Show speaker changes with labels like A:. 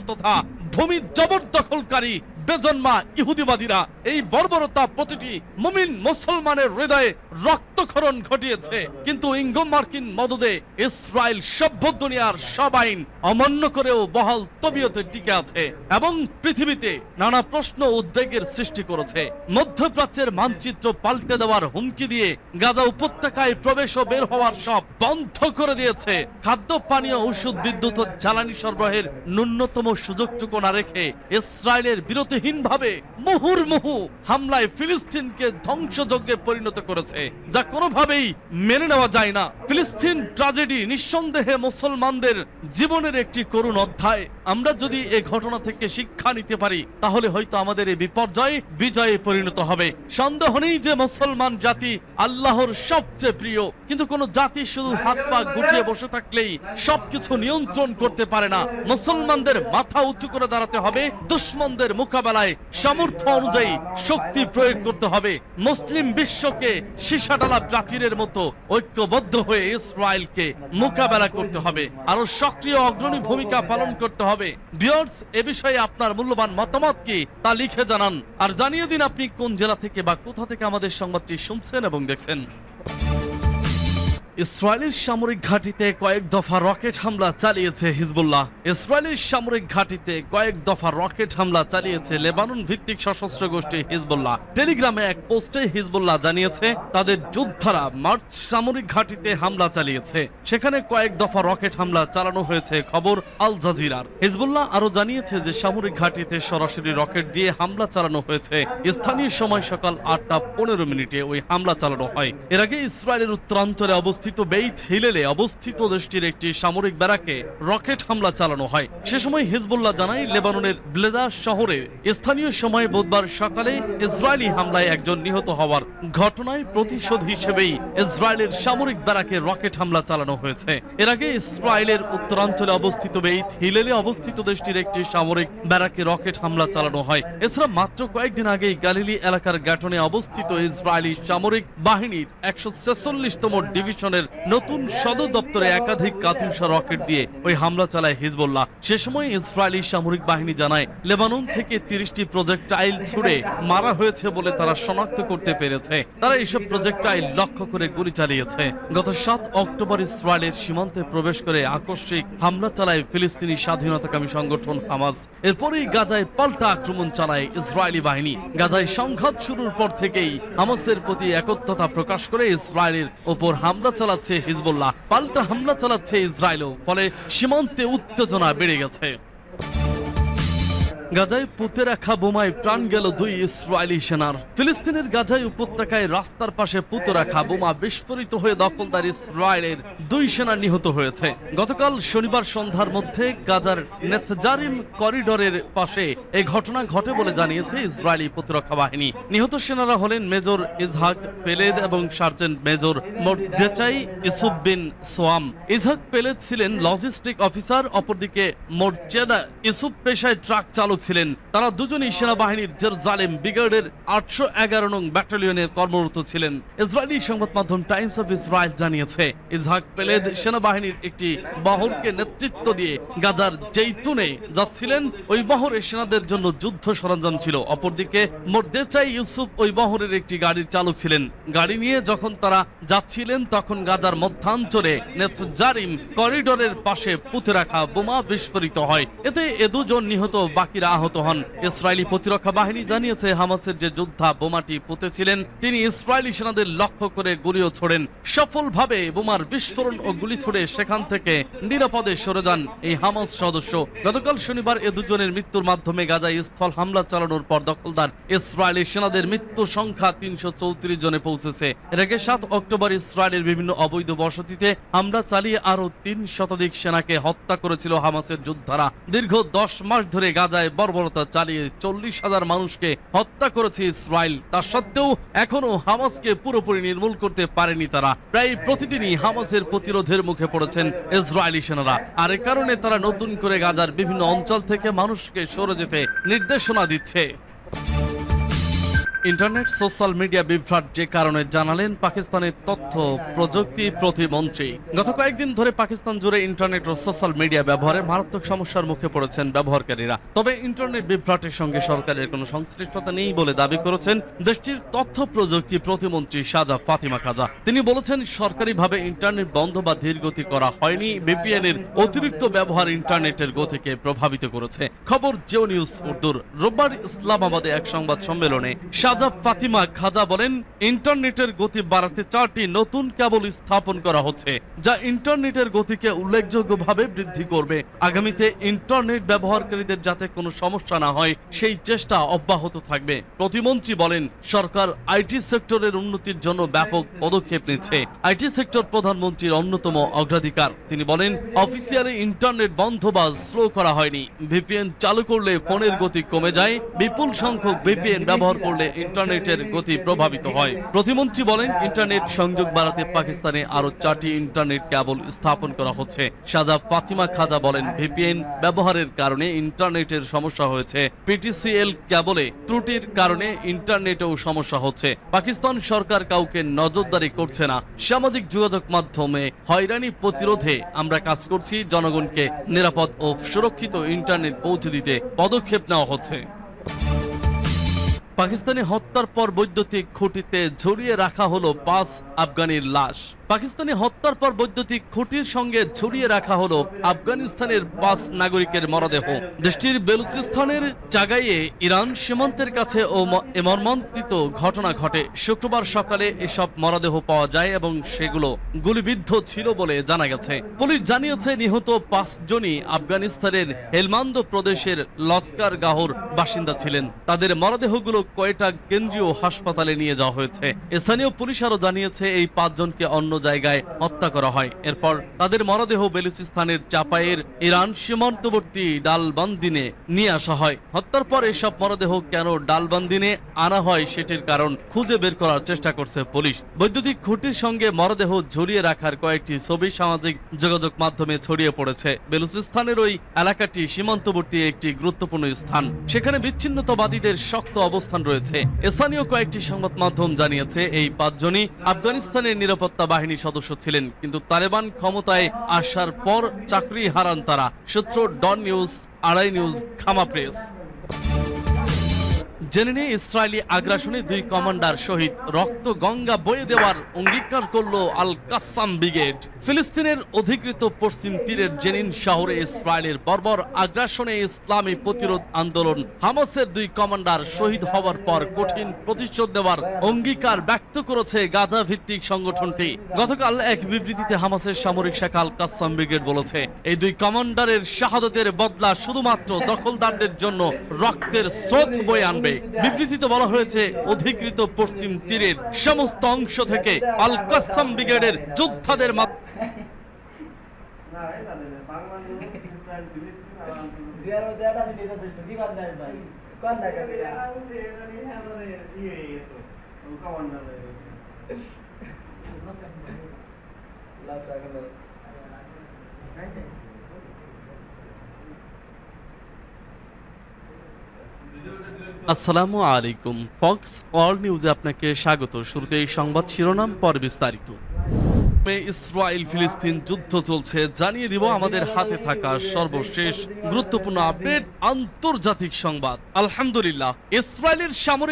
A: তথা ভূমি জবরদখলকারী বেজন্মা ইহুদিবাদীরা এই বর্বরতা প্রতিটি মুমিন মুসলমানের হৃদয়ে রক্তক্ষরণ ঘটিয়েছে। কিন্তু ইঙ্গো মার্কিন মদদে ইসরায়েল সভ্য দুনিয়ার সব আইন অমান্য করেও বহাল তবিয়তে টিকে আছে এবং পৃথিবীতে নানা প্রশ্ন উদ্বেগের সৃষ্টি করেছে। মধ্যপ্রাচ্যের মানচিত্র পাল্টে দেওয়ার হুমকি দিয়ে গাজা উপত্যকায় প্রবেশ ও বের হওয়ার সব বন্ধ করে দিয়েছে। খাদ্য, পানীয়, ঔষধ, বিদ্যুৎ জ্বালানি সরবরাহের ন্যূনতম সুযোগটুকু না রেখে ইসরায়েলের বিরতিহীনভাবে মুহুর্মুহু হামলায় ফিলিস্তিনকে ধ্বংসযজ্ঞে পরিণত করেছে, যা কোনোভাবেই মেনে নেওয়া যায় না। ফিলিস্তিন ট্রাজেডি নিঃসন্দেহে মুসলমানদের জীবনের একটি করুণ অধ্যায়। আমরা যদি এ ঘটনা থেকে শিক্ষা নিতে পারি, তাহলে হয়তো আমাদের এই বিপর্যয় বিজয়ে পরিণত হবে। সন্দেহ নেই যে মুসলমান জাতি আল্লাহর সবচেয়ে প্রিয়, কিন্তু কোন জাতি শুধু হাত পা গুটিয়ে বসে থাকলেই সবকিছু নিয়ন্ত্রণ করতে পারে না। মুসলমানদের মাথা উঁচু করে দাঁড়াতে হবে, দুশ্মনদের মোকাবেলায় সামর্থ্য অনুযায়ী শক্তি প্রয়োগ করতে হবে। মুসলিম বিশ্বকে সীসাডালা প্রাচীরের মতো ঐক্যবদ্ধ হয়ে ইসরায়েলকে মোকাবেলা করতে হবে। আরও সক্রিয় অগ্রণী ভূমিকা পালন করতে হবে। বিয়ার্স এ বিষয়ে আপনার মূল্যবান মতামত কি তা লিখে জানান। আর জানিয়ে দিন আপনি কোন জেলা থেকে বা কোথা থেকে আমাদের সংবাদটি শুনছেন এবং দেখছেন। ইসরায়েলের সামরিক ঘাঁটিতে কয়েক দফা রকেট হামলা চালিয়েছে হিজবুল্লাহ। ইসরায়েলের সামরিক ঘাঁটিতে কয়েক দফা রকেট হামলা চালিয়েছে লেবানন ভিত্তিক সশস্ত্র গোষ্ঠী হিজবুল্লাহ। টেলিগ্রামে এক পোস্টে হিজবুল্লাহ জানিয়েছে, তাদের যোদ্ধারা মার্চ সামরিক ঘাঁটিতে হামলা চালিয়েছে। সেখানে কয়েক দফা রকেট হামলা চালানো হয়েছে, খবর আল জাজিরার। হিজবুল্লাহ আরও জানিয়েছে যে, সামরিক ঘাঁটিতে সরাসরি রকেট দিয়ে হামলা চালানো হয়েছে। স্থানীয় সময় সকাল আটটা পনেরো মিনিটে ওই হামলা চালানো হয়। এর আগে ইসরায়েলের উত্তরাঞ্চলে অবস্থিত বেইত হিলেলে অবস্থিত দেশটির একটি সামরিক ব্যারাকে রকেট হামলা চালানো হয়। সে সময় হিজবুল্লাহ জানায়, লেবাননের ব্লেদা শহরে স্থানীয় সময় বুধবার সকালে ইসরায়েলি হামলায় একজন নিহত হওয়ার ঘটনায় প্রতিশোধ হিসেবেই ইসরায়েলের সামরিক ব্যারাকে রকেট হামলা চালানো হয়েছে। এর আগে ইসরায়েলের উত্তরাঞ্চলে অবস্থিত বেইত হিলেলে অবস্থিত দেশটির একটি সামরিক ব্যারাকে রকেট হামলা চালানো হয়। এছাড়া মাত্র কয়েকদিন আগেই গালিলি এলাকার গাঠনে অবস্থিত ইসরায়েলি সামরিক বাহিনীর একশো ছেচল্লিশতম ডিভিশনের নতুন সদর দপ্তরে একাধিক কাতুষা রকেট দিয়ে ওই হামলা চালায় হিজবুল্লাহ। সে সময় ইসরায়েলি সামরিক বাহিনী জানায়, লেবানন থেকে তিরিশটি প্রজেক্টাইল ছুড়ে মারা হয়েছে বলে তারা শনাক্ত করতে পেরেছে। তারা এইসব প্রজেক্টাইল লক্ষ্য করে গুলি চালিয়েছে। গত সাত অক্টোবর ইসরায়েলের সীমান্তে প্রবেশ করে আকস্মিক হামলা চালায় ফিলিস্তিনি স্বাধীনতাকামী সংগঠন হামাস। এরপরেই গাজায় পাল্টা আক্রমণ চালায় ইসরায়েলি বাহিনী। গাজায় সংঘাত শুরুর পর থেকেই হামাসের প্রতি একত্রতা প্রকাশ করে ইসরায়েলের ওপর হামলা চালাচ্ছে হিজবুল্লাহ পাল্টা হামলা চালাচ্ছে ইসরায়েলও ফলে সীমান্তে উত্তেজনা বেড়ে গেছে। গাজায় পুঁতে রাখা বোমায় প্রাণ গেল দুই ইসরায়েলি সেনার। ফিলিস্তিনের গাজায় উপত্যকায় রাস্তার পাশে পুঁতে রাখা বোমা বিস্ফোরিত হয়ে দখলদার ইসরায়েলের দুই সেনা নিহত হয়েছে। গতকাল শনিবার সন্ধ্যার মধ্যে গাজার নেথজারিম করিডোরের পাশে এই ঘটনা ঘটে বলে জানিয়েছে ইসরায়েলি প্রতিরক্ষা বাহিনী। নিহত সেনারা হলেন মেজর ইজহাক পেলেদ এবং সার্জেন্ট মেজর মোর্দেচাই ইসুফ বিন সোয়াম। ইজহাক পেলেদ ছিলেন লজিস্টিক অফিসার, অপরদিকে মোর্চেদা ইসুফ পেশায় ট্রাক চালক ছিলেন। তারা দুজনই সেনাবাহিনীর জেরুজালেম ব্রিগেডের আটশো এগারো নং ব্যাটালিয়নের কর্মরত ছিলেন। ইসরায়েলি সংবাদ মাধ্যম টাইমস অফ ইসরায়েল জানিয়েছে ইজহাক পেলেদ সেনাবাহিনীর একটি বহরকে নেতৃত্ব দিয়ে গাজার জেইতুনে যাচ্ছিলেন। ওই বহরে সেনাদের জন্য যুদ্ধ সরঞ্জাম ছিল। অপরদিকে মোর্দেচাই ইউসুফ ওই বহরের একটি গাড়ির চালক ছিলেন। গাড়ি নিয়ে যখন তারা যাচ্ছিলেন, তখন গাজার মধ্যাঞ্চলে নেতজারিম করিডোরের পাশে পুঁতে রাখা বোমা বিস্ফোরিত হয়। এতে এ দুজন নিহত বাকিরা আহত হন। ইসরায়েলি প্রতিরক্ষা বাহিনী জানিয়েছে হামাসের যে যোদ্ধা বোমাটি পুঁতেছিলেন, তিনি ইসরায়েলি সেনাদের লক্ষ্য করে গুলিও ছোড়েন। সফলভাবে বোমার বিস্ফোরণ ও গুলি ছুড়ে সেখান থেকে নিরাপদে সরে যান এই হামাস সদস্য। গতকাল শনিবার এ দুজনের মৃত্যুর মাধ্যমে গাজায় স্থল হামলা চালানোর পর দখলদার ইসরায়েলি সেনাদের মৃত্যু সংখ্যা তিনশো চৌত্রিশ জনে পৌঁছেছে। এর আগে সাত অক্টোবর ইসরায়েলের বিভিন্ন অবৈধ বসতিতে হামলা চালিয়ে আরও তিন শতাধিক সেনাকে হত্যা করেছিল হামাসের যোদ্ধারা। দীর্ঘ দশ মাস ধরে গাজায় বর্বরতা চালিয়ে চল্লিশ হাজার মানুষকে হত্যা করেছে ইসরায়েল। তা সত্ত্বেও এখনও হামাসকে পুরোপুরি নির্মূল করতে পারেনি তারা। প্রায় প্রতিদিনই হামাসের প্রতিরোধের মুখে পড়েছেন ইসরায়েলি সেনারা। আর এ কারণে তারা নতুন করে গাজার বিভিন্ন অঞ্চল থেকে মানুষকে সরে যেতে নির্দেশনা দিচ্ছে। ইন্টারনেট, সোশ্যাল মিডিয়া বিভ্রাট যে কারণে জানালেন পাকিস্তানের তথ্য, প্রযুক্তি প্রতিমন্ত্রী। গত কয়েকদিন ধরে পাকিস্তান জুড়ে ইন্টারনেট ও সোশ্যাল মিডিয়া ব্যবহারে মারাত্মক সমস্যার মুখে পড়েছেন ব্যবহারকারীরা। তবে ইন্টারনেট বিভ্রাটের সঙ্গে সরকারের কোনো সংশ্লিষ্টতা নেই বলে দাবি করেছেন দেশটির তথ্য, প্রযুক্তি প্রতিমন্ত্রী সাজা ফাতিমা খাজা। তিনি বলেছেন, সরকারিভাবে ইন্টারনেট বন্ধ বা ধীরগতি করা হয়নি বিপিএন এর অতিরিক্ত ব্যবহার ইন্টারনেটের গতিকে প্রভাবিত করেছে। খবর জিও নিউজ উর্দুর। রোববার ইসলামাবাদে এক সংবাদ সম্মেলনে সাজা ফাতিমা খাজা বলেন, ইন্টারনেটের গতি বাড়াতে চারটি নতুন কেবল স্থাপন করা হচ্ছে, যা ইন্টারনেটের গতিকে উল্লেখযোগ্যভাবে বৃদ্ধি করবে। আগামীতে ইন্টারনেট ব্যবহারকারীদের যাতে কোনো সমস্যা না হয়, সেই চেষ্টা অব্যাহত থাকবে। প্রতিমন্ত্রী বলেন, সরকার আইটি সেক্টরের উন্নতির জন্য ব্যাপক পদক্ষেপ নিচ্ছে। আইটি সেক্টর প্রধানমন্ত্রীর অন্যতম অগ্রাধিকার। তিনি বলেন, অফিসিয়ালি ইন্টারনেট বন্ধ বা স্লো করা হয়নি। ভিপিএন চালু করলে ফোনের গতি কমে যায়, বিপুল সংখ্যক ভিপিএন ব্যবহার করলে ইন্টারনেটের গতি প্রভাবিত হয়। প্রতিমন্ত্রী বলেন, ইন্টারনেট সংযোগ বাড়াতে পাকিস্তানে আরও চারটি ইন্টারনেট কেবল স্থাপন করা হচ্ছে। সাজা ফাতিমা খাজা বলেন, ভিপিএন ব্যবহারের কারণে ইন্টারনেটের সমস্যা হয়েছে। পিটিসিএল কেবলে ত্রুটির কারণে ইন্টারনেটেও সমস্যা হচ্ছে। পাকিস্তান সরকার কাউকে নজরদারি করছে না। সামাজিক যোগাযোগ মাধ্যমে হয়রানি প্রতিরোধে আমরা কাজ করছি। জনগণকে নিরাপদ ও সুরক্ষিত ইন্টারনেট পৌঁছে দিতে পদক্ষেপ নেওয়া হচ্ছে। পাকিস্তানি হত্যার পর বৈদ্যুতিক খুঁটিতে ঝুলিয়ে রাখা হলো পাঁচ আফগানির লাশ। পাকিস্তানি হত্যার পর বৈদ্যুতিক খুঁটির সঙ্গে ঝুলিয়ে রাখা হলো আফগানিস্তানের পাঁচ নাগরিকের মরদেহ। দেশটির বেলুচিস্তানের জাগাইয়ে ইরান সীমান্তের কাছে ও মর্মান্তিত ঘটনা ঘটে। শুক্রবার সকালে এসব মরদেহ পাওয়া যায় এবং সেগুলো গুলিবিদ্ধ ছিল বলে জানা গেছে। পুলিশ জানিয়েছে, নিহত পাঁচজনই আফগানিস্তানের হেলমান্দ প্রদেশের লস্কার গাহর বাসিন্দা ছিলেন। তাদের মরদেহগুলো কয়টা কেন্দ্রীয় হাসপাতালে নিয়ে যাওয়া হয়েছে। স্থানীয় পুলিশ আরও জানিয়েছে, এই পাঁচজনকে অন্য জায়গায় হত্যা করা হয়। এরপর তাদের মরদেহ বেলুচিস্তানের চাপাইয়ের ইরান সীমান্তবর্তী ডালবান্দিনে নিয়ে আসা হয়। হত্যার পর এসব মরদেহ কেন ডালবান্দিনে আনা হয় সেটির কারণ খুঁজে বের করার চেষ্টা করছে পুলিশ। বৈদ্যুতিক খুঁটির সঙ্গে মরদেহ ঝুলিয়ে রাখার কয়েকটি ছবি সামাজিক যোগাযোগ মাধ্যমে ছড়িয়ে পড়েছে। বেলুচিস্তানের ওই এলাকাটি সীমান্তবর্তী একটি গুরুত্বপূর্ণ স্থান। সেখানে বিচ্ছিন্নতাবাদীদের শক্ত অবস্থান রয়েছে। স্থানীয় কয়েকটি সংবাদ মাধ্যম জানিয়েছে, এই পাঁচজনই আফগানিস্তানের নিরাপত্তা বাহিনীর সদস্য ছিলেন, কিন্তু তালেবান ক্ষমতায় আসার পর চাকরি হারান তারা। সূত্র ডন নিউজ, আড়াই নিউজ, খামা প্রেস। জেনে নিয়ে ইসরায়েলি আগ্রাসনে দুই কমান্ডার শহীদ রক্ত গঙ্গা বয়ে দেওয়ার অঙ্গীকার করল আল কাসাম ব্রিগেড। ফিলিস্তিনের অধিকৃত পশ্চিম তীরের জেনিন শহরে ইসরায়েলের বর্বর আগ্রাসনে ইসলামী প্রতিরোধ আন্দোলন হামাসের দুই কমান্ডার শহীদ হওয়ার পর কঠিন প্রতিশোধ দেওয়ার অঙ্গীকার ব্যক্ত করেছে গাজা ভিত্তিক সংগঠনটি। গতকাল এক বিবৃতিতে হামাসের সামরিক শাখা আল কাসাম ব্রিগেড বলেছে, এই দুই কমান্ডারের শাহাদতের বদলা শুধুমাত্র দখলদারদের জন্য রক্তের স্রোত বয়ে আনবে। বিবৃতিতে বলা হয়েছে অধিকৃত পশ্চিম তীরের সমস্ত অংশ থেকে আল কাসাম ব্রিগেডের যোদ্ধাদের মাধ্যমে
B: বিয়ার মধ্যে একটা দিতে তো দুষ্ট কি করতে ভাই কোন দেখা
A: আসসালামু আলাইকুম, ফক্স অল নিউজে আপনাকে স্বাগত। শুরুতে এই সংবাদ শিরোনাম, পর বিস্তারিত। ইসরায়েল ফিলিস্তিন যুদ্ধ চলছে, জানিয়ে দিব আমাদের হাতে থাকা সর্বশেষ গুরুত্বপূর্ণ আপডেট, আন্তর্জাতিক সংবাদ। আলহামদুলিল্লাহ, ইসরায়েলের সামরিক